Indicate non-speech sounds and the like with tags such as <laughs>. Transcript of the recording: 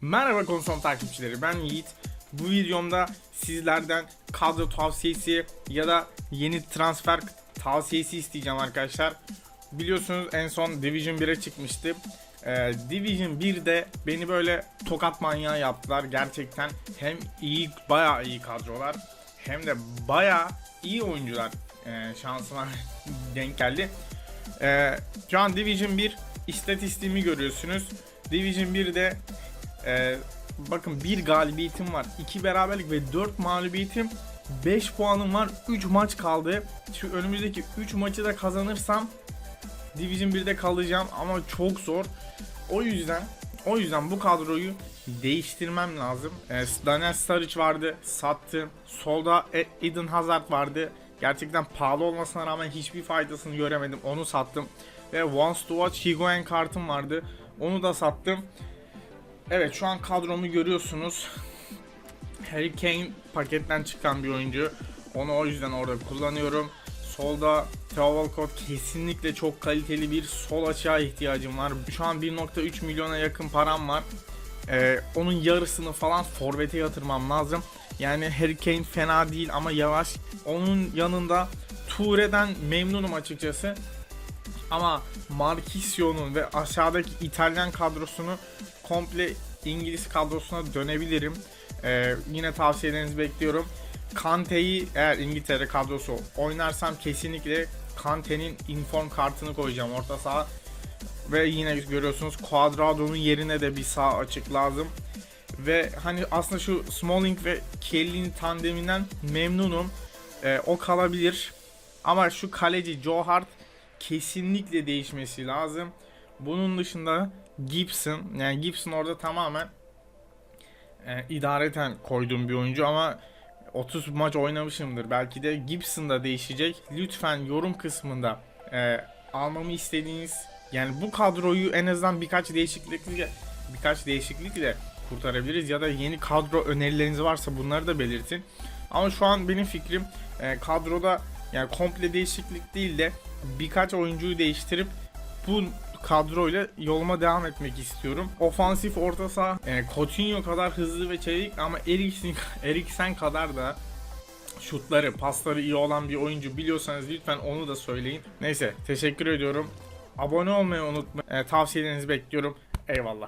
Merhaba konsol takipçileri ben Yiğit. Bu videomda sizlerden kadro tavsiyesi ya da yeni transfer tavsiyesi isteyeceğim arkadaşlar. Biliyorsunuz en son Division 1'e çıkmıştı. Ee, Division 1'de beni böyle tokat manyağı yaptılar. Gerçekten hem iyi bayağı iyi kadrolar hem de bayağı iyi oyuncular e, şansıma <laughs> denk geldi. Ee, şu an Division 1 istatistiğimi görüyorsunuz. Division 1'de ee, bakın bir galibiyetim var. 2 beraberlik ve 4 mağlubiyetim. 5 puanım var. 3 maç kaldı. Şu önümüzdeki 3 maçı da kazanırsam Division 1'de kalacağım ama çok zor. O yüzden o yüzden bu kadroyu değiştirmem lazım. Ee, Daniel Sturridge vardı, sattım. Solda E- Eden Hazard vardı. Gerçekten pahalı olmasına rağmen hiçbir faydasını göremedim. Onu sattım. Ve Once to Watch Higuain kartım vardı. Onu da sattım. Evet şu an kadromu görüyorsunuz. Harry Kane paketten çıkan bir oyuncu. Onu o yüzden orada kullanıyorum. Solda Theo Walcott kesinlikle çok kaliteli bir sol açığa ihtiyacım var. Şu an 1.3 milyona yakın param var. Ee, onun yarısını falan forvete yatırmam lazım. Yani Harry Kane fena değil ama yavaş. Onun yanında Toure'den memnunum açıkçası. Ama Marquisio'nun ve aşağıdaki İtalyan kadrosunu komple İngiliz kadrosuna dönebilirim. Ee, yine tavsiyelerinizi bekliyorum. Kante'yi eğer İngiltere kadrosu oynarsam kesinlikle Kante'nin inform kartını koyacağım orta saha. Ve yine görüyorsunuz Cuadrado'nun yerine de bir sağ açık lazım. Ve hani aslında şu Smalling ve Kelly'nin tandeminden memnunum. Ee, o kalabilir. Ama şu kaleci Joe Hart kesinlikle değişmesi lazım. Bunun dışında Gibson yani Gibson orada tamamen e, idareten koyduğum bir oyuncu ama 30 maç oynamışımdır. Belki de Gibson da değişecek. Lütfen yorum kısmında e, almamı istediğiniz yani bu kadroyu en azından birkaç değişiklikle birkaç değişiklikle kurtarabiliriz ya da yeni kadro önerileriniz varsa bunları da belirtin. Ama şu an benim fikrim e, kadroda yani komple değişiklik değil de birkaç oyuncuyu değiştirip bu kadroyla yoluma devam etmek istiyorum. Ofansif orta saha e, Coutinho kadar hızlı ve çevik ama Eriksen, <laughs> Eriksen kadar da şutları, pasları iyi olan bir oyuncu biliyorsanız lütfen onu da söyleyin. Neyse teşekkür ediyorum. Abone olmayı unutmayın. E, tavsiyelerinizi bekliyorum. Eyvallah.